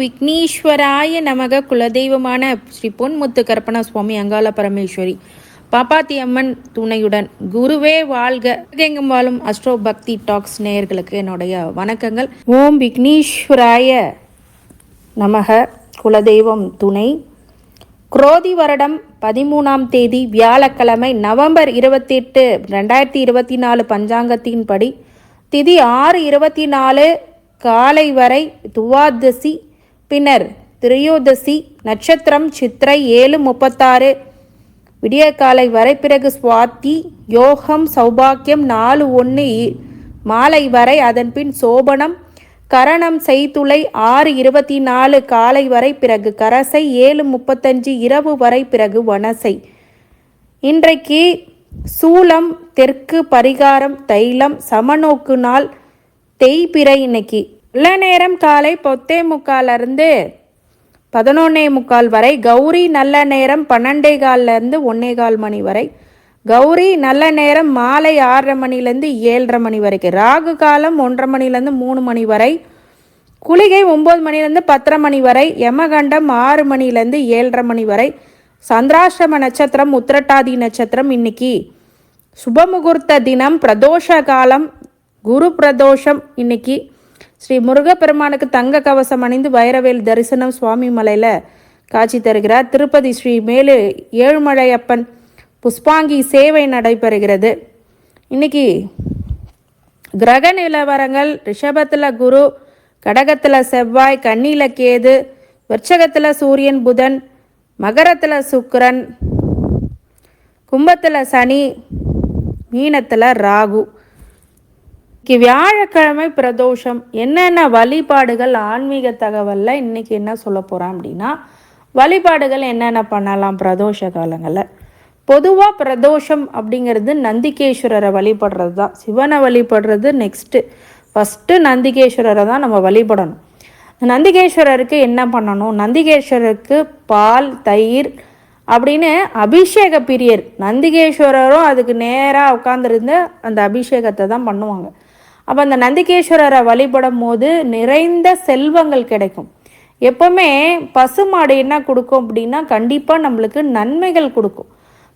விக்னேஸ்வராய நமக குலதெய்வமான ஸ்ரீ பொன்முத்து கற்பனா சுவாமி அங்காள பரமேஸ்வரி. பாப்பாத்தி அம்மன் துணையுடன் குருவே வாழ்க. எங்கும் வாழும் அஸ்ட்ரோ பக்தி டாக்ஸ் நேயர்களுக்கு என்னுடைய வணக்கங்கள். ஓம் விக்னேஸ்வராய நமக குலதெய்வம் துணை. குரோதி வருடம் பதிமூணாம் தேதி வியாழக்கிழமை நவம்பர் இருபத்தி எட்டு ரெண்டாயிரத்தி இருபத்தி நாலு பஞ்சாங்கத்தின்படி திதி ஆறு இருபத்தி நாலு காலை வரை துவாதசி பின்னர் திரையோதசி நட்சத்திரம் சித்திரை ஏழு முப்பத்தாறு. விடிய காலை வரை பிறகு சுவாத்தி யோகம் சௌபாக்கியம் நாலு ஒன்று மாலை வரை அதன்பின் சோபனம் கரணம் செய்துளை ஆறு இருபத்தி நாலு காலை வரை பிறகு கரசை ஏழு முப்பத்தஞ்சு இரவு வரை பிறகு வனசை. இன்றைக்கு சூலம் தெற்கு பரிகாரம் தைலம் சமநோக்கு நாள் தேய்பிறை இன்னைக்கு. நல்ல நேரம் காலை பொத்தே முக்காலிருந்து பதினொன்னே முக்கால் வரை கௌரி நல்ல நேரம் பன்னெண்டே கால்லேருந்து ஒன்னே கால் மணி வரை. கௌரி நல்ல நேரம் மாலை ஆறரை மணிலேருந்து ஏழரை மணி வரைக்கும் ராகு காலம் ஒன்றரை மணிலேருந்து மூணு மணி வரை. குளிகை ஒம்பது மணிலேருந்து பத்தரை மணி வரை. யமகண்டம் ஆறு மணிலேருந்து ஏழரை மணி வரை. சந்திராஷ்டம நட்சத்திரம் உத்திரட்டாதி நட்சத்திரம் இன்னைக்கு. சுபமுகூர்த்த தினம் பிரதோஷ காலம் குரு பிரதோஷம் இன்னைக்கு. ஸ்ரீ முருகப்பெருமானுக்கு தங்க கவசம் அணிந்து வைரவேல் தரிசனம் சுவாமி மலையில் காட்சி தருகிறார். திருப்பதி ஸ்ரீ மேலு ஏழுமலையப்பன் புஷ்பாங்கி சேவை நடைபெறுகிறது. இன்னைக்கு கிரக நிலவரங்கள் ரிஷபத்தில் குரு கடகத்தில் செவ்வாய் கண்ணியில் கேது விருச்சகத்தில் சூரியன் புதன் மகரத்தில் சுக்கரன் கும்பத்தில் சனி மீனத்தில் ராகு. இன்னைக்கு வியாழக்கிழமை பிரதோஷம் என்னென்ன வழிபாடுகள் ஆன்மீக தகவலில் இன்னைக்கு என்ன சொல்ல போகிறோம் அப்படின்னா வழிபாடுகள் என்னென்ன பண்ணலாம் பிரதோஷ காலங்களில்? பொதுவாக பிரதோஷம் அப்படிங்கிறது நந்திகேஸ்வரரை வழிபடுறது தான் சிவனை வழிபடுறது நெக்ஸ்ட்டு ஃபஸ்ட்டு நந்திகேஸ்வரரை தான் நம்ம வழிபடணும். நந்திகேஸ்வரருக்கு என்ன பண்ணணும்? நந்திகேஸ்வரருக்கு பால் தயிர் அப்படின்னு அபிஷேக பிரியர். நந்திகேஸ்வரரும் அதுக்கு நேராக உட்காந்துருந்து அந்த அபிஷேகத்தை தான் பண்ணுவாங்க. அப்போ அந்த நந்திகேஸ்வரரை வழிபடும் போது நிறைந்த செல்வங்கள் கிடைக்கும். எப்பவுமே பசுமாடு என்ன கொடுக்கும் அப்படின்னா கண்டிப்பாக நம்மளுக்கு நன்மைகள் கொடுக்கும்.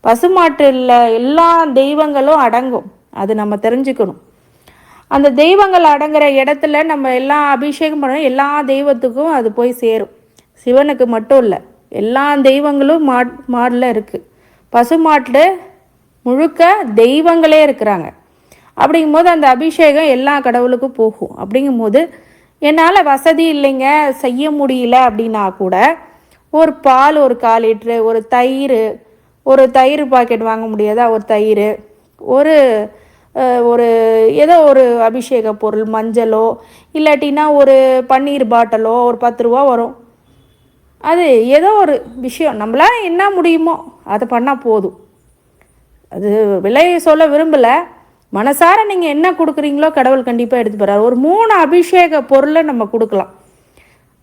பசுமாட்டில் எல்லா தெய்வங்களும் அடங்கும். அது நம்ம தெரிஞ்சுக்கணும். அந்த தெய்வங்கள் அடங்குற இடத்துல நம்ம எல்லா அபிஷேகம் பண்ண எல்லா தெய்வத்துக்கும் அது போய் சேரும். சிவனுக்கு மட்டும் இல்லை. எல்லா தெய்வங்களும் மாட் மாடில் இருக்குது பசுமாட்டில் முழுக்க தெய்வங்களே இருக்கிறாங்க. அப்படிங்கும்போது அந்த அபிஷேகம் எல்லா கடவுளுக்கும் போகும். அப்படிங்கும்போது என்னால் வசதி இல்லைங்க செய்ய முடியல அப்படின்னா கூட ஒரு பால் ஒரு கால் லிட்ரு ஒரு தயிர் ஒரு தயிர் பாக்கெட் வாங்க முடியாதா? ஒரு தயிர் ஒரு ஒரு ஏதோ ஒரு அபிஷேக பொருள் மஞ்சளோ இல்லாட்டினா ஒரு பன்னீர் பாட்டிலோ ஒரு பத்து ரூபா வரும். அது ஏதோ ஒரு விஷயம். நம்மளால் என்ன முடியுமோ அதை பண்ணால் போதும். அது விலையை சொல்ல விரும்பலை. மனசார நீங்கள் என்ன கொடுக்குறீங்களோ கடவுள் கண்டிப்பாக எடுத்து போகிறார் ஒரு மூணு அபிஷேக பொருளை நம்ம கொடுக்கலாம்.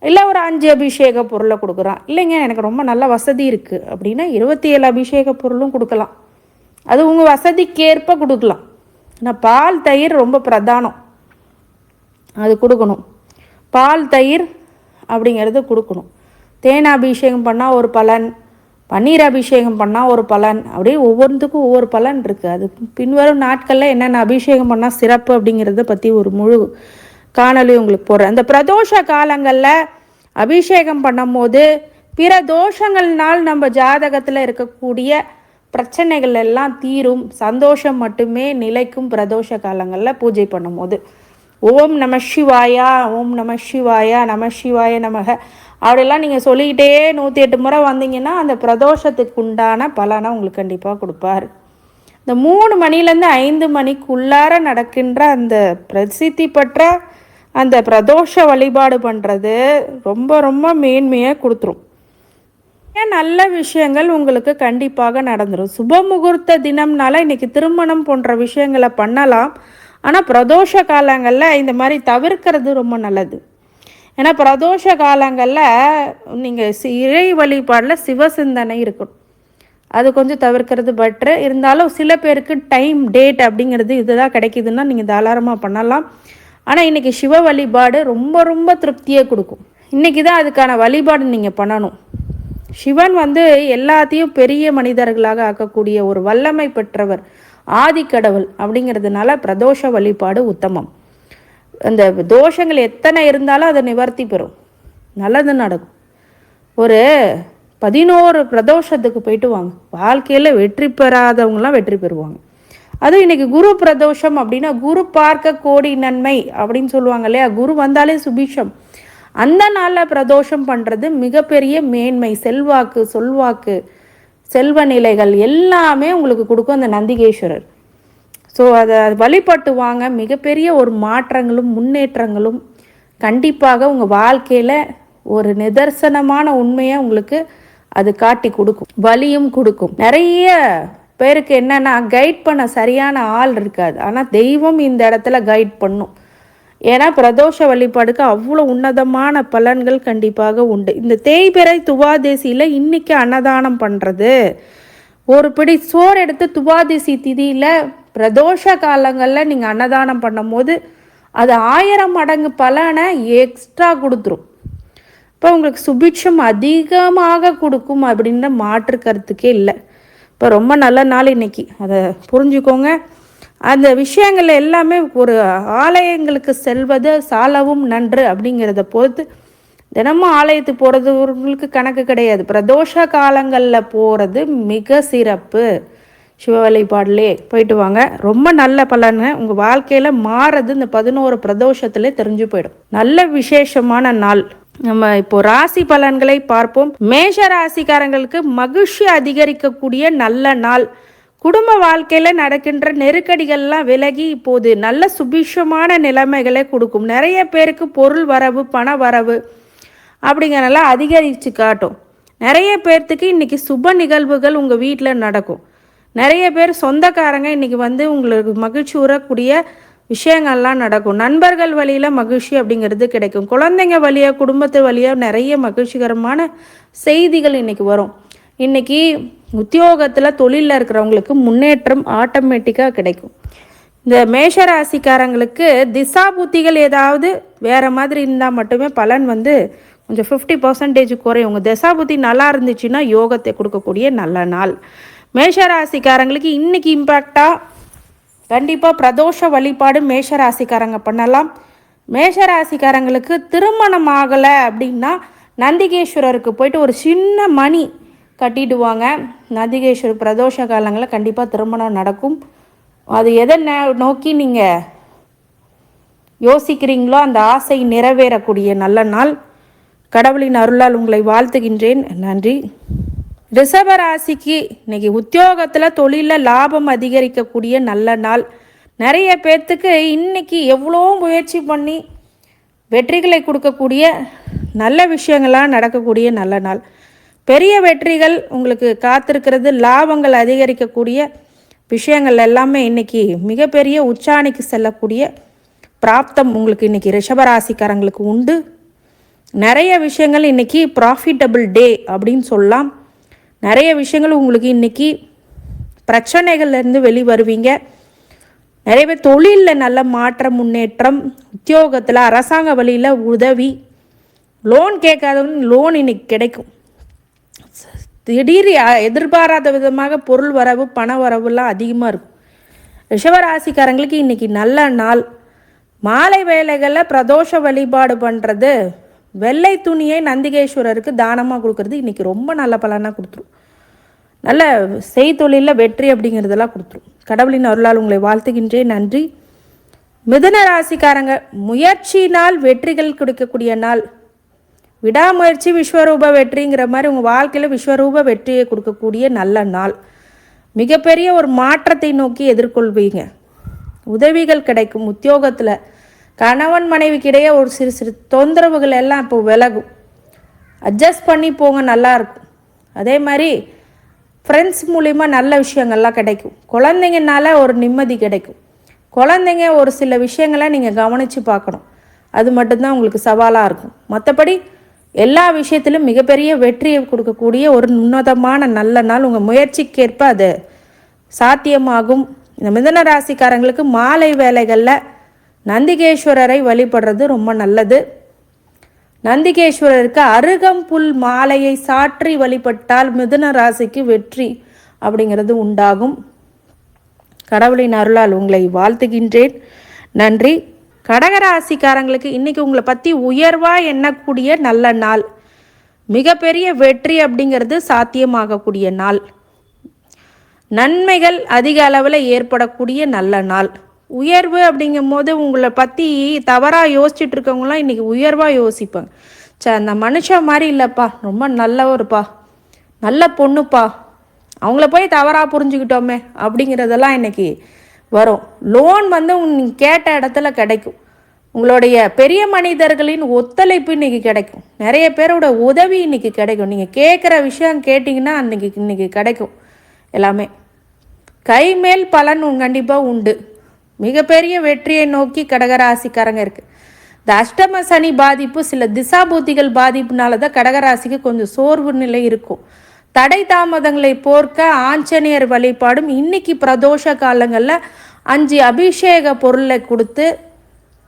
இல்லை ஒரு அஞ்சு அபிஷேக பொருளை கொடுக்குறான் இல்லைங்க எனக்கு ரொம்ப நல்ல வசதி இருக்குது அப்படின்னா இருபத்தி ஏழு அபிஷேக பொருளும் கொடுக்கலாம். அது உங்கள் வசதிக்கேற்ப கொடுக்கலாம். ஆனால் பால் தயிர் ரொம்ப பிரதானம். அது கொடுக்கணும். பால் தயிர் அப்படிங்கிறது கொடுக்கணும். தேனாபிஷேகம் பண்ணால் ஒரு பலன். பன்னீர் அபிஷேகம் பண்ணால் ஒரு பலன். அப்படியே ஒவ்வொன்றுக்கும் ஒவ்வொரு பலன் இருக்குது அது பின்வரும் நாட்களில் என்னென்ன அபிஷேகம் பண்ணால் சிறப்பு அப்படிங்கிறத பற்றி ஒரு முழு காணொலி உங்களுக்கு போடுறேன். அந்த பிரதோஷ காலங்களில் அபிஷேகம் பண்ணும்போது பிற தோஷங்கள்னால் நம்ம ஜாதகத்தில் இருக்கக்கூடிய பிரச்சனைகள் எல்லாம் தீரும். சந்தோஷம் மட்டுமே நிலைக்கும் பிரதோஷ காலங்களில் பூஜை பண்ணும்போது. ஓம் நம சிவாயா ஓம் நம சிவாயா நம சிவாய நமக. அப்படிலாம் நீங்கள் சொல்லிக்கிட்டே நூற்றி எட்டு முறை வந்தீங்கன்னா அந்த பிரதோஷத்துக்கு உண்டான பலனை உங்களுக்கு கண்டிப்பாக கொடுப்பார். இந்த மூணு மணிலேருந்து ஐந்து மணிக்குள்ளார நடக்கின்ற அந்த பிரசித்தி பெற்ற அந்த பிரதோஷ வழிபாடு பண்ணுறது ரொம்ப ரொம்ப மேன்மையை கொடுத்துரும். ஏன் நல்ல விஷயங்கள் உங்களுக்கு கண்டிப்பாக நடந்துடும் சுப முகூர்த்த தினம்னால இன்னைக்கு திருமணம் போன்ற விஷயங்களை பண்ணலாம். ஆனால் பிரதோஷ காலங்களில் இந்த மாதிரி தவிர்க்கிறது ரொம்ப நல்லது. ஏன்னா பிரதோஷ காலங்களில் நீங்கள் இறை வழிபாடில் சிவசிந்தனை இருக்கணும். அது கொஞ்சம் தவிர்க்கிறது பெட்ரு இருந்தாலும் சில பேருக்கு டைம் டேட் அப்படிங்கிறது இதுதான் கிடைக்குதுன்னா நீங்கள் தாராளமாக பண்ணலாம். ஆனால் இன்றைக்கி சிவ வழிபாடு ரொம்ப ரொம்ப திருப்தியை கொடுக்கும். இன்றைக்கி தான் அதுக்கான வழிபாடு நீங்கள் பண்ணணும். சிவன் வந்து எல்லாத்தையும் பெரிய மனிதர்களாக ஆக்கக்கூடிய ஒரு வல்லமை பெற்றவர் ஆதிக்கடவுள் அப்படிங்கிறதுனால பிரதோஷ வழிபாடு உத்தமம். அந்த தோஷங்கள் எத்தனை இருந்தாலும் அதை நிவர்த்தி பெறும். நல்லது நடக்கும். ஒரு பதினோரு பிரதோஷத்துக்கு போயிட்டு வாங்க. வாழ்க்கையில் வெற்றி பெறாதவங்களாம் வெற்றி பெறுவாங்க. அதுவும் இன்னைக்கு குரு பிரதோஷம் அப்படின்னா குரு பார்க்க கோடி நன்மை அப்படின்னு சொல்லுவாங்க இல்லையா? குரு வந்தாலே சுபிஷம். அந்த நாளில் பிரதோஷம் பண்ணுறது மிகப்பெரிய மேன்மை செல்வாக்கு சொல்வாக்கு செல்வ நிலைகள் எல்லாமே உங்களுக்கு கொடுக்கும் அந்த நந்திகேஸ்வரர். ஸோ அதை வழிபட்டு வாங்க மிகப்பெரிய ஒரு மாற்றங்களும் முன்னேற்றங்களும் கண்டிப்பாக உங்கள் வாழ்க்கையில் ஒரு நிதர்சனமான உண்மையை உங்களுக்கு அது காட்டி கொடுக்கும். வலியும் கொடுக்கும். நிறைய பேருக்கு என்னன்னா கைட் பண்ண சரியான ஆள் இருக்காது. ஆனால் தெய்வம் இந்த இடத்துல கைட் பண்ணும். ஏன்னா பிரதோஷ வழிபாடுக்கு அவ்வளோ உன்னதமான பலன்கள் கண்டிப்பாக உண்டு. இந்த தேய்பிறை துவாதேசியில் இன்னைக்கு அன்னதானம் பண்ணுறது ஒரு பிடி சோறு எடுத்து துவாதேசி திதியில் பிரதோஷ காலங்களில் நீங்கள் அன்னதானம் பண்ணும்போது அது ஆயிரம் மடங்கு பலனை எக்ஸ்ட்ரா கொடுத்துரும். இப்போ உங்களுக்கு சுபிட்சம் அதிகமாக கொடுக்கும் அப்படின்ற மாற்று கருத்துக்கே இல்லை. இப்போ ரொம்ப நல்ல நாள் இன்னைக்கு. அதை புரிஞ்சுக்கோங்க. அந்த விஷயங்கள் எல்லாமே ஒரு ஆலயங்களுக்கு செல்வது சாலவும் நன்று அப்படிங்கிறத பொறுத்து தினமும் ஆலயத்துக்கு போகிறதுவங்களுக்கு கணக்கு கிடையாது. பிரதோஷ காலங்களில் போகிறது மிக சிறப்பு. சிவ வழிபாடுலே போயிட்டு வாங்க. ரொம்ப நல்ல பலன்னு உங்கள் வாழ்க்கையில் மாறது இந்த பதினோரு பிரதோஷத்துல தெரிஞ்சு போயிடும். நல்ல விசேஷமான நாள். நம்ம இப்போ ராசி பலன்களை பார்ப்போம். மேஷ ராசிக்காரங்களுக்கு மகிழ்ச்சி அதிகரிக்கக்கூடிய நல்ல நாள். குடும்ப வாழ்க்கையில் நடக்கின்ற நெருக்கடிகள்லாம் விலகி இப்போது நல்ல சுபிஷமான நிலைமைகளை கொடுக்கும். நிறைய பேருக்கு பொருள் வரவு பண வரவு அப்படிங்கிறனால அதிகரித்து காட்டும். நிறைய பேர்த்துக்கு இன்றைக்கி சுப நிகழ்வுகள் உங்கள் வீட்டில் நடக்கும். நிறைய பேர் சொந்தக்காரங்க இன்றைக்கி வந்து உங்களுக்கு மகிழ்ச்சி உறக்கூடிய விஷயங்கள்லாம் நடக்கும். நண்பர்கள் வழியில் மகிழ்ச்சி அப்படிங்கிறது கிடைக்கும். குழந்தைங்க வழியாக குடும்பத்து வழியாக நிறைய மகிழ்ச்சிகரமான செய்திகள் இன்றைக்கி வரும். இன்றைக்கி உத்தியோகத்தில் தொழிலில் இருக்கிறவங்களுக்கு முன்னேற்றம் ஆட்டோமேட்டிக்காக கிடைக்கும். இந்த மேஷ ராசிக்காரங்களுக்கு திசா புத்திகள் ஏதாவது வேறு மாதிரி இருந்தால் மட்டுமே பலன் வந்து கொஞ்சம் ஃபிஃப்டி பர்சன்டேஜ் குறையும். உங்கள் திசா புத்தி நல்லா இருந்துச்சுன்னா யோகத்தை கொடுக்கக்கூடிய நல்ல நாள். மேஷ ராசிக்காரங்களுக்கு இன்றைக்கி இம்பேக்டாக கண்டிப்பாக பிரதோஷ வழிபாடு மேஷ ராசிக்காரங்க பண்ணலாம். மேஷ ராசிக்காரங்களுக்கு திருமணம் ஆகலை அப்படின்னா நந்திகேஸ்வரருக்கு போயிட்டு ஒரு சின்ன மணி கட்டிடுவாங்க. நந்திகேஸ்வரர் பிரதோஷ காலங்களில் கண்டிப்பாக திருமணம் நடக்கும். அது எதை நோக்கி நீங்கள் யோசிக்கிறீங்களோ அந்த ஆசை நிறைவேறக்கூடிய நல்ல நாள். கடவுளின் அருளால் உங்களை வாழ்த்துகின்றேன். நன்றி. ரிஷப ராசிக்கு இன்னைக்கு உத்தியோகத்தில் தொழிலில் லாபம் அதிகரிக்கக்கூடிய நல்ல நாள். நிறைய பேர்த்துக்கு இன்னைக்கு எவ்வளோ முயற்சி பண்ணி வெற்றிகளை கொடுக்கக்கூடிய நல்ல விஷயங்களாக நடக்கக்கூடிய நல்ல நாள். பெரிய வெற்றிகள் உங்களுக்கு காத்திருக்கிறது லாபங்கள் அதிகரிக்கக்கூடிய விஷயங்கள் எல்லாமே இன்னைக்கு மிகப்பெரிய உச்சாணிக்கு செல்லக்கூடிய பிராப்தம் உங்களுக்கு இன்னைக்கு ரிஷபராசிக்காரங்களுக்கு உண்டு. நிறைய விஷயங்கள் இன்னைக்கு ப்ராஃபிட்டபிள் டே அப்படின்னு சொல்லலாம். நிறைய விஷயங்கள் உங்களுக்கு இன்னைக்கு பிரச்சனைகள்லேருந்து வெளி வருவீங்க நிறைய பேர் தொழிலில் நல்ல மாற்றம் முன்னேற்றம் உத்தியோகத்தில் அரசாங்க வழியில் உதவி. லோன் கேட்காதவங்க லோன் இன்னைக்கு கிடைக்கும். திடீர் எதிர்பாராத விதமாக பொருள் வரவு பண வரவுலாம் அதிகமாக இருக்கும். ரிஷவராசிக்காரங்களுக்கு இன்றைக்கி நல்ல நாள். மாலை வேலைகளில் பிரதோஷ வழிபாடு பண்ணுறது வெள்ளை துணியை நந்திகேஸ்வரருக்கு தானமாக கொடுக்கறது. இன்றைக்கி ரொம்ப நல்ல பலனாக கொடுத்துரும். நல்ல செய்தொழிலில் வெற்றி அப்படிங்கிறதெல்லாம் கொடுத்துரும். கடவுளின் அருளால் உங்களை வாழ்த்துகின்றேன் நன்றி. மிதுன ராசிக்காரங்க முயற்சினால் வெற்றிகள் கொடுக்கக்கூடிய நாள். விடாமுயற்சி விஸ்வரூப வெற்றிங்கிற மாதிரி உங்கள் வாழ்க்கையில் விஸ்வரூப வெற்றியை கொடுக்கக்கூடிய நல்ல நாள். மிகப்பெரிய ஒரு மாற்றத்தை நோக்கி எதிர்கொள்வீங்க. உதவிகள் கிடைக்கும் உத்தியோகத்தில். கணவன் மனைவிக்கிடையே ஒரு சிறு சிறு தொந்தரவுகள் எல்லாம் இப்போ விலகும். அட்ஜஸ்ட் பண்ணி போங்க நல்லாயிருக்கும் அதே மாதிரி ஃப்ரெண்ட்ஸ் மூலிமா நல்ல விஷயங்கள்லாம் கிடைக்கும். குழந்தைங்கனால ஒரு நிம்மதி கிடைக்கும். குழந்தைங்க ஒரு சில விஷயங்களை நீங்கள் கவனித்து பார்க்கணும். அது மட்டும்தான் உங்களுக்கு சவாலாக இருக்கும். மற்றபடி எல்லா விஷயத்திலும் மிகப்பெரிய வெற்றியை கொடுக்கக்கூடிய ஒரு உன்னதமான நல்ல நாள். உங்கள் முயற்சிக்கேற்ப அது சாத்தியமாகும். இந்த மிதன ராசிக்காரங்களுக்கு மாலை வேலைகளில் நந்திகேஸ்வரரை வழிபடுறது ரொம்ப நல்லது. நந்திகேஸ்வரருக்கு அருகம்புல் மாலையை சாற்றி வழிபட்டால் மிதுன ராசிக்கு வெற்றி அப்படிங்கிறது உண்டாகும். கடவுளின் அருளால் உங்களை வாழ்த்துகின்றேன். நன்றி. கடகராசிக்காரங்களுக்கு இன்னைக்கு உங்களை பற்றி உயர்வாக எண்ணக்கூடிய நல்ல நாள். மிகப்பெரிய வெற்றி அப்படிங்கிறது சாத்தியமாகக்கூடிய நாள். நன்மைகள் அதிக அளவில் ஏற்படக்கூடிய நல்ல நாள். உயர்வு அப்படிங்கும் போது உங்களை பற்றி தவறாக யோசிச்சுட்டு இருக்கவங்களாம் இன்றைக்கி உயர்வாக யோசிப்பாங்க. சார் அந்த மனுஷன் மாதிரி இல்லைப்பா. ரொம்ப நல்லவருப்பா. நல்ல பொண்ணுப்பா. அவங்கள போய் தவறாக புரிஞ்சுக்கிட்டோமே அப்படிங்கிறதெல்லாம் இன்னைக்கு வரும். லோன் வந்து நீங்கள் கேட்ட இடத்துல கிடைக்கும். உங்களுடைய பெரிய மனிதர்களின் ஒத்துழைப்பு இன்னைக்கு கிடைக்கும். நிறைய பேரோட உதவி இன்னைக்கு கிடைக்கும். நீங்கள் கேட்குற விஷயம் கேட்டிங்கன்னா அன்றைக்கி இன்றைக்கி கிடைக்கும். எல்லாமே. கைமேல் பலன் கண்டிப்பாக உண்டு. மிகப்பெரிய வெற்றியை நோக்கி கடகராசிக்காரங்க இருக்குது இந்த அஷ்டம சனி பாதிப்பு சில திசாபூத்திகள் பாதிப்புனால தான் கடகராசிக்கு கொஞ்சம் சோர்வு நிலை இருக்கும். தடை தாமதங்களை போர்க்க ஆஞ்சநேயர் வழிபாடும் இன்னைக்கு பிரதோஷ காலங்களில் அஞ்சு அபிஷேக பொருளை கொடுத்து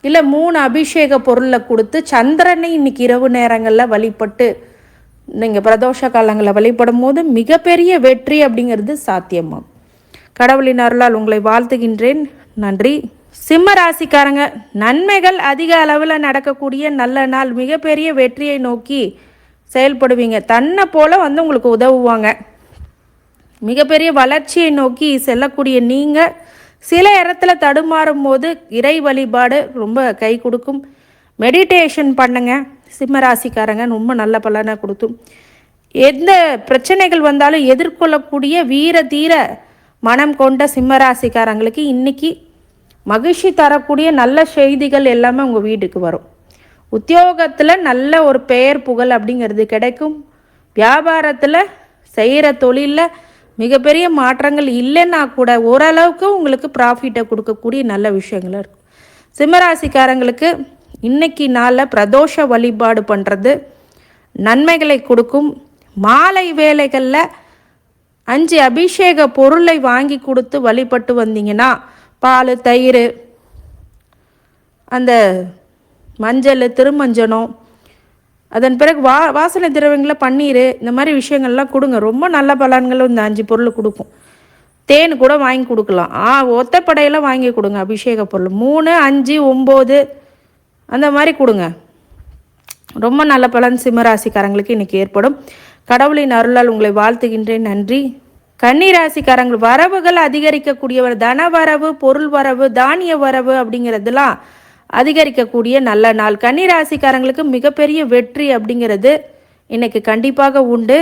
இல்லை மூணு அபிஷேக பொருளை கொடுத்து சந்திரனை இன்னைக்கு இரவு நேரங்களில் வழிபட்டு நீங்கள் பிரதோஷ காலங்களில் வழிபடும் போது மிகப்பெரிய வெற்றி அப்படிங்கிறது சாத்தியமாகும் கடவுளின் அருளால் உங்களை வாழ்த்துகின்றேன். நன்றி. சிம்ம ராசிக்காரங்க நன்மைகள் அதிக அளவில் நடக்கக்கூடிய நல்ல நாள் மிகப்பெரிய வெற்றியை நோக்கி செயல்படுவீங்க. தன்னை போல் வந்து உங்களுக்கு உதவுவாங்க. மிகப்பெரிய வளர்ச்சியை நோக்கி செல்லக்கூடிய நீங்கள் சில இடத்துல தடுமாறும் போது இறை வழிபாடு ரொம்ப கை கொடுக்கும். மெடிடேஷன் பண்ணுங்க. சிம்ம ராசிக்காரங்க ரொம்ப நல்ல பலனை கொடுத்தும் எந்த பிரச்சனைகள் வந்தாலும் எதிர்கொள்ளக்கூடிய வீர தீர மனம் கொண்ட சிம்மராசிக்காரங்களுக்கு இன்னைக்கு மகிழ்ச்சி தரக்கூடிய நல்ல செய்திகள் எல்லாமே உங்கள் வீட்டுக்கு வரும். உத்தியோகத்தில் நல்ல ஒரு பெயர் புகழ் அப்படிங்கிறது கிடைக்கும். வியாபாரத்தில் செய்கிற தொழிலில் மிகப்பெரிய மாற்றங்கள் இல்லைன்னா கூட ஓரளவுக்கு உங்களுக்கு ப்ராஃபிட்டை கொடுக்கக்கூடிய நல்ல விஷயங்கள் இருக்கும். சிம்மராசிக்காரங்களுக்கு இன்னைக்கு நாளில் பிரதோஷ வழிபாடு பண்ணுறது நன்மைகளை கொடுக்கும். மாலை வேலைகளில் அஞ்சு அபிஷேக பொருளை வாங்கி கொடுத்து வழிபட்டு வந்தீங்கன்னா பால் தயிர் அந்த மஞ்சள் திருமஞ்சனம் அதன் பிறகு வா வாசனை திரவங்களை பன்னீர் இந்த மாதிரி விஷயங்கள்லாம் கொடுங்க. ரொம்ப நல்ல பலன்களும் இந்த அஞ்சு பொருள் கொடுக்கும். தேன் கூட வாங்கி கொடுக்கலாம். ஆ ஒத்தப்படையெல்லாம் வாங்கி கொடுங்க அபிஷேக பொருள். மூணு அஞ்சு ஒம்பது அந்த மாதிரி கொடுங்க. ரொம்ப நல்ல பலன் சிம்மராசிக்காரங்களுக்கு இன்றைக்கி ஏற்படும். கடவுளின் அருளால் உங்களை வாழ்த்துகின்றேன். நன்றி. கன்னிராசிக்காரங்கள் வரவுகள் அதிகரிக்கக்கூடியவர் தன வரவு பொருள் வரவு தானிய வரவு அப்படிங்கிறதுலாம் அதிகரிக்கக்கூடிய நல்ல நாள். கன்னிராசிக்காரங்களுக்கு மிகப்பெரிய வெற்றி அப்படிங்கிறது இன்னைக்கு கண்டிப்பாக உண்டு.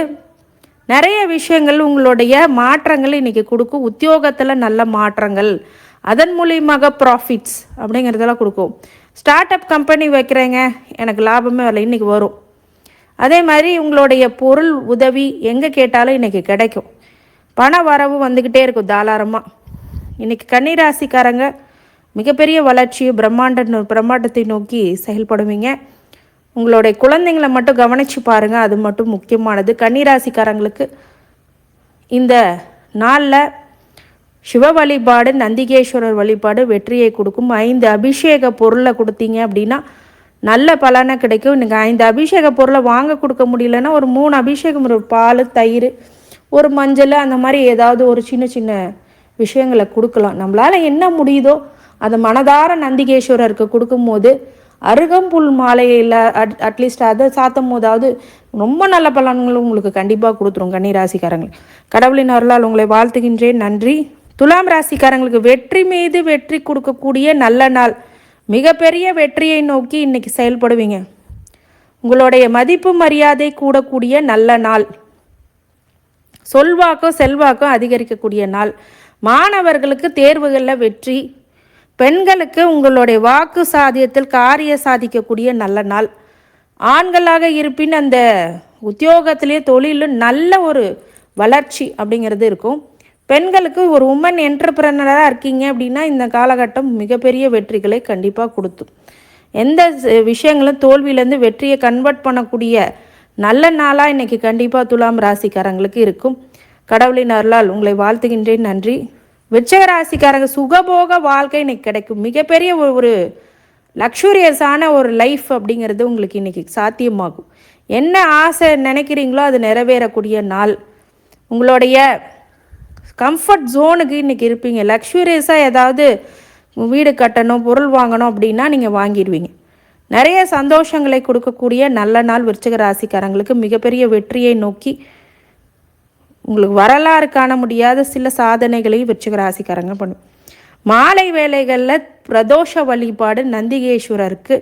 நிறைய விஷயங்கள் உங்களுடைய மாற்றங்கள் இன்னைக்கு கொடுக்கும். உத்தியோகத்தில் நல்ல மாற்றங்கள். அதன் மூலியமாக ப்ராஃபிட்ஸ் அப்படிங்கிறதெல்லாம் கொடுக்கும். ஸ்டார்ட் அப் கம்பெனி வைக்கிறேங்க. எனக்கு லாபமே வரல. இன்றைக்கி வரும். அதே மாதிரி உங்களுடைய பொருள் உதவி எங்கே கேட்டாலும் இன்றைக்கி கிடைக்கும். பண வரவு வந்துக்கிட்டே இருக்கும் தாராளமாக இன்றைக்கி கன்னிராசிக்காரங்க மிகப்பெரிய வளர்ச்சி பிரம்மாண்ட பிரம்மாண்டத்தை நோக்கி செயல்படுவீங்க. உங்களுடைய குழந்தைங்களை மட்டும் கவனித்து பாருங்கள் அது மட்டும் முக்கியமானது. கன்னிராசிக்காரங்களுக்கு இந்த நாளில் சிவ வழிபாடு நந்திகேஸ்வரர் வழிபாடு வெற்றியை கொடுக்கும். ஐந்து அபிஷேக பொருளை கொடுத்தீங்க அப்படின்னா நல்ல பலனை கிடைக்கும். இன்றைக்கி ஐந்து அபிஷேக பொருளை வாங்க கொடுக்க முடியலன்னா ஒரு மூணு அபிஷேகம் ஒரு பால் தயிர் ஒரு மஞ்சள் அந்த மாதிரி ஏதாவது ஒரு சின்ன சின்ன விஷயங்களை கொடுக்கலாம். நம்மளால் என்ன முடியுதோ அதை மனதார நந்திகேஸ்வரருக்கு கொடுக்கும்போது அருகம்புல் மாலையில் அட் அட்லீஸ்ட் அதை சாத்தும் போதாவது ரொம்ப நல்ல பலன்களும் உங்களுக்கு கண்டிப்பாக கொடுத்துரும் கன்னிராசிக்காரங்கள் கடவுளின் அருளால் உங்களை வாழ்த்துகின்றேன். நன்றி. துலாம் ராசிக்காரங்களுக்கு வெற்றி மீது வெற்றி கொடுக்கக்கூடிய நல்ல நாள். மிகப்பெரிய வெற்றியை நோக்கி இன்னைக்கு செயல்படுவீங்க. உங்களுடைய மதிப்பு மரியாதை கூடக்கூடிய நல்ல நாள். சொல்வாக்கும் செல்வாக்கும் அதிகரிக்கக்கூடிய நாள். மாணவர்களுக்கு தேர்வுகளில் வெற்றி. பெண்களுக்கு உங்களுடைய வாக்கு சாதியத்தில் காரிய சாதிக்கக்கூடிய நல்ல நாள். ஆண்களாக இருப்பின் அந்த உத்தியோகத்திலே தொழிலும் நல்ல ஒரு வளர்ச்சி அப்படிங்கிறது இருக்கும். பெண்களுக்கு ஒரு உமன் என்டர்பிரனராக இருக்கீங்க அப்படின்னா இந்த காலகட்டம் மிகப்பெரிய வெற்றிகளை கண்டிப்பாக கொடுத்தும். எந்த விஷயங்களும் தோல்வியிலேருந்து வெற்றியை கன்வெர்ட் பண்ணக்கூடிய நல்ல நாளாக இன்றைக்கி கண்டிப்பாக துலாம் ராசிக்காரங்களுக்கு இருக்கும். கடவுளின் அருளால் உங்களை வாழ்த்துகின்றேன் நன்றி. விச்சக ராசிக்காரங்க சுகபோக வாழ்க்கை இன்னைக்கு கிடைக்கும். மிகப்பெரிய ஒரு லக்ஷூரியஸான ஒரு லைஃப் அப்படிங்கிறது உங்களுக்கு இன்றைக்கி சாத்தியமாகும். என்ன ஆசை நினைக்கிறீங்களோ அது நிறைவேறக்கூடிய நாள். உங்களுடைய கம்ஃபர்ட் ஜோனுக்கு இன்றைக்கி இருப்பீங்க. லக்ஷூரியஸாக ஏதாவது வீடு கட்டணும் பொருள் வாங்கணும் அப்படின்னா நீங்கள் வாங்கிடுவீங்க. நிறைய சந்தோஷங்களை கொடுக்கக்கூடிய நல்ல நாள் விருச்சிக ராசிக்காரங்களுக்கு மிகப்பெரிய வெற்றியை நோக்கி உங்களுக்கு வரலாறு காண முடியாத சில சாதனைகளையும் விருச்சிக ராசிக்காரங்க பண்ணும். மாலை வேலைகளில் பிரதோஷ வழிபாடு நந்திகேஸ்வரருக்கு.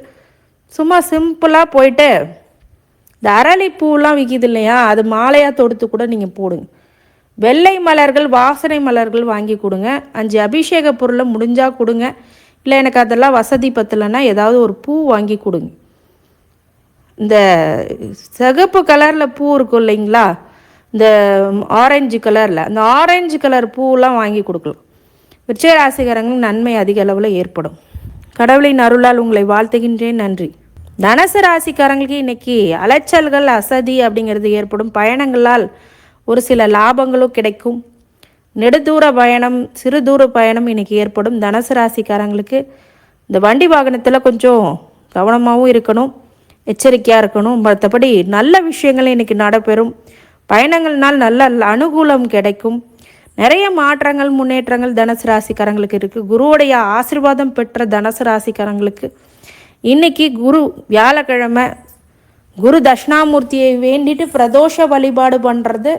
சும்மா சிம்பிளாக போயிட்டு இந்த அரளிப்பூலாம் விற்கிது இல்லையா? அது மாலையாக தொடுத்து கூட நீங்கள் போடுங்க. வெள்ளை மலர்கள் வாசனை மலர்கள் வாங்கி கொடுங்க. அஞ்சு அபிஷேக பொருளை முடிஞ்சால் கொடுங்க. இல்லை எனக்கு அதெல்லாம் வசதி பத்தலைன்னா ஏதாவது ஒரு பூ வாங்கி கொடுங்க. இந்த சிகப்பு கலரில் பூ இருக்கும் இல்லைங்களா? இந்த ஆரஞ்சு கலரில். அந்த ஆரஞ்சு கலர் பூவெலாம் வாங்கி கொடுக்கலாம். விருச்சராசிகரங்களுக்கு நன்மை அதிக அளவில் ஏற்படும். கடவுளின் அருளால் உங்களை வாழ்த்துகின்றேன். நன்றி. தனசு ராசிக்காரங்களுக்கு இன்னைக்கு அலைச்சல்கள் அசதி அப்படிங்கிறது ஏற்படும். பயணங்களால் ஒரு சில லாபங்களும் கிடைக்கும். நெடுதூர பயணம் சிறு தூர பயணம் இன்னைக்கு ஏற்படும். தனுசு ராசிக்காரங்களுக்கு இந்த வண்டி வாகனத்தில் கொஞ்சம் கவனமாகவும் இருக்கணும் எச்சரிக்கையாக இருக்கணும். மற்றபடி நல்ல விஷயங்கள் இன்றைக்கி நடைபெறும். பயணங்கள்னால் நல்ல அனுகூலம் கிடைக்கும். நிறைய மாற்றங்கள் முன்னேற்றங்கள் தனுசு ராசிக்காரங்களுக்கு இருக்குது குருவுடைய ஆசிர்வாதம் பெற்ற தனுசு ராசிக்காரங்களுக்கு இன்னைக்கு குரு வியாழக்கிழமை குரு தட்சிணாமூர்த்தியை வேண்டிட்டு பிரதோஷ வழிபாடு பண்ணுறது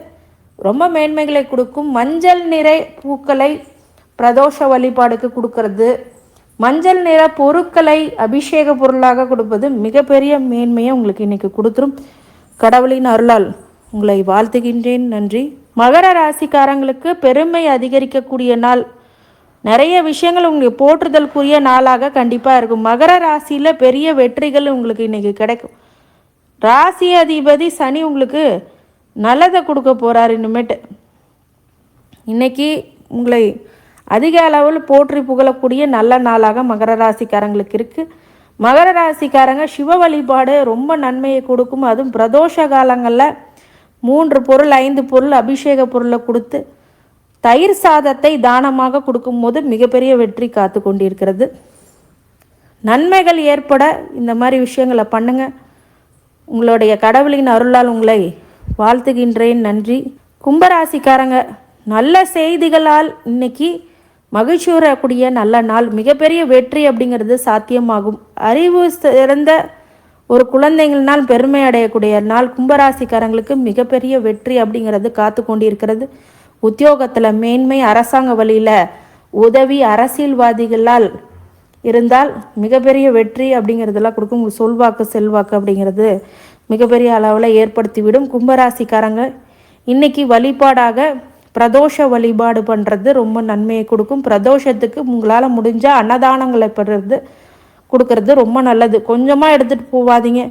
ரொம்ப மேன்மைகளை கொடுக்கும் மஞ்சள் நிற பூக்களை பிரதோஷ வழிபாடுக்கு கொடுக்கறது. மஞ்சள் நிற பொருட்களை அபிஷேக பொருளாக கொடுப்பது மிகப்பெரிய மேன்மையை உங்களுக்கு இன்னைக்கு கொடுத்துரும். கடவுளின் அருளால் உங்களை வாழ்த்துகின்றேன் நன்றி. மகர ராசிக்காரங்களுக்கு பெருமை அதிகரிக்கக்கூடிய நாள். நிறைய விஷயங்கள் உங்களுக்கு போற்றுதலுக்குரிய நாளாக கண்டிப்பாக இருக்கும். மகர ராசியில் பெரிய வெற்றிகள் உங்களுக்கு இன்றைக்கி கிடைக்கும். ராசி அதிபதி சனி உங்களுக்கு நல்லதை கொடுக்க போகிறார் இனிமேட்டு. இன்றைக்கி உங்களை அதிக அளவில் போற்றி புகழக்கூடிய நல்ல நாளாக மகர ராசிக்காரங்களுக்கு இருக்குது மகர ராசிக்காரங்க சிவ வழிபாடு ரொம்ப நன்மையை கொடுக்கும். அதுவும் பிரதோஷ காலங்களில் மூன்று பொருள் ஐந்து பொருள் அபிஷேக பொருளை கொடுத்து தயிர் சாதத்தை தானமாக கொடுக்கும்போது மிகப்பெரிய வெற்றி காத்து கொண்டிருக்கிறது. நன்மைகள் ஏற்பட இந்த மாதிரி விஷயங்களை பண்ணுங்கள் உங்களுடைய கடவுளின் அருளால் உங்களை வாழ்த்துகின்றேன் நன்றி. கும்பராசிக்காரங்க நல்ல செய்திகளால் இன்னைக்கு மகிழ்ச்சி வரக்கூடிய நல்ல நாள் மிகப்பெரிய வெற்றி அப்படிங்கிறது சாத்தியமாகும். அறிவு சிறந்த ஒரு குழந்தைங்களால் பெருமை அடையக்கூடிய நாள் கும்பராசிக்காரங்களுக்கு மிகப்பெரிய வெற்றி அப்படிங்கிறது காத்து கொண்டிருக்கிறது உத்தியோகத்தில் மேன்மை அரசாங்க வழியில் உதவி அரசியல்வாதிகளால் இருந்தால் மிகப்பெரிய வெற்றி அப்படிங்கிறதெல்லாம் கொடுக்கும். சொல்வாக்கு செல்வாக்கு அப்படிங்கிறது மிகப்பெரிய அளவில் ஏற்படுத்திவிடும் கும்பராசிக்காரங்க. இன்னைக்கு வழிபாடாக பிரதோஷ வழிபாடு பண்ணுறது ரொம்ப நன்மையை கொடுக்கும். பிரதோஷத்துக்கு உங்களால் முடிஞ்சால் அன்னதானங்களை பெறுறது கொடுக்கறது ரொம்ப நல்லது. கொஞ்சமாக எடுத்துகிட்டு போவாதீங்க.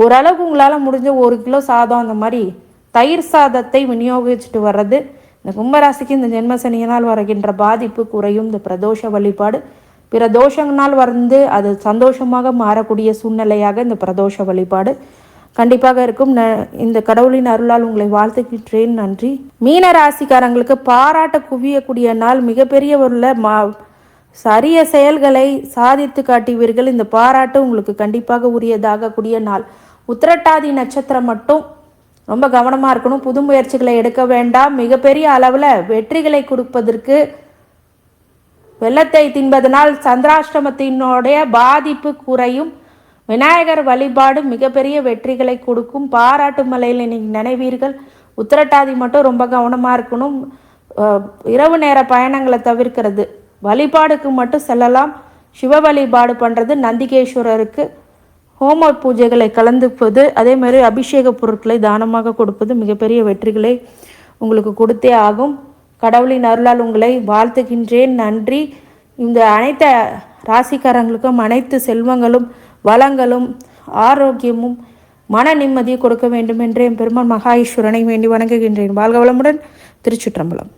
ஓரளவுக்கு உங்களால் முடிஞ்ச ஒரு கிலோ சாதம் அந்த மாதிரி தயிர் சாதத்தை விநியோகிச்சுட்டு வர்றது இந்த கும்பராசிக்கு இந்த ஜென்மசனியினால் வருகின்ற பாதிப்பு குறையும். இந்த பிரதோஷ வழிபாடு பிற தோஷங்களால் வந்து அது சந்தோஷமாக மாறக்கூடிய சூழ்நிலையாக இந்த பிரதோஷ வழிபாடு. கண்டிப்பாக இருக்கும். இந்த கடவுளின் அருளால் உங்களை வாழ்த்துக்கின்றேன் நன்றி. மீன ராசிக்காரங்களுக்கு பாராட்ட குவியக்கூடிய நாள் மிகப்பெரிய ஒரு மா சரிய செயல்களை சாதித்து காட்டுவீர்கள் இந்த பாராட்டு உங்களுக்கு கண்டிப்பாக உரியதாக கூடிய நாள். உத்திரட்டாதி நட்சத்திரம் மட்டும் ரொம்ப கவனமாக இருக்கணும். புது முயற்சிகளை எடுக்க வேண்டாம். மிகப்பெரிய அளவில் வெற்றிகளை கொடுப்பதற்கு வெள்ளத்தை தின்பதனால் சந்திராஷ்டமத்தினுடைய பாதிப்பு குறையும். விநாயகர் வழிபாடு மிகப்பெரிய வெற்றிகளை கொடுக்கும். பாராட்டு மலையில் நீங்கள் நினைவீர்கள். உத்திரட்டாதி மட்டும் ரொம்ப கவனமாக இருக்கணும். இரவு நேர பயணங்களை தவிர்க்கிறது. வழிபாடுக்கு மட்டும் செல்லலாம். சிவ வழிபாடு பண்ணுறது நந்திகேஸ்வரருக்கு. ஹோம பூஜைகளை கலந்துப்பது அதே மாதிரி அபிஷேக பொருட்களை தானமாக கொடுப்பது மிகப்பெரிய வெற்றிகளை உங்களுக்கு கொடுத்தே ஆகும். கடவுளின் அருளால் உங்களை வாழ்த்துகின்றேன். நன்றி. இந்த அனைத்து ராசிக்காரங்களுக்கும் அனைத்து செல்வங்களும் வளங்களும் ஆரோக்கியமும் மன நிம்மதியை கொடுக்க வேண்டும் என்று என் பெருமான் வேண்டி வணங்குகின்றேன். வாழ்க வளமுடன் திருச்சிற்றம்பலம்.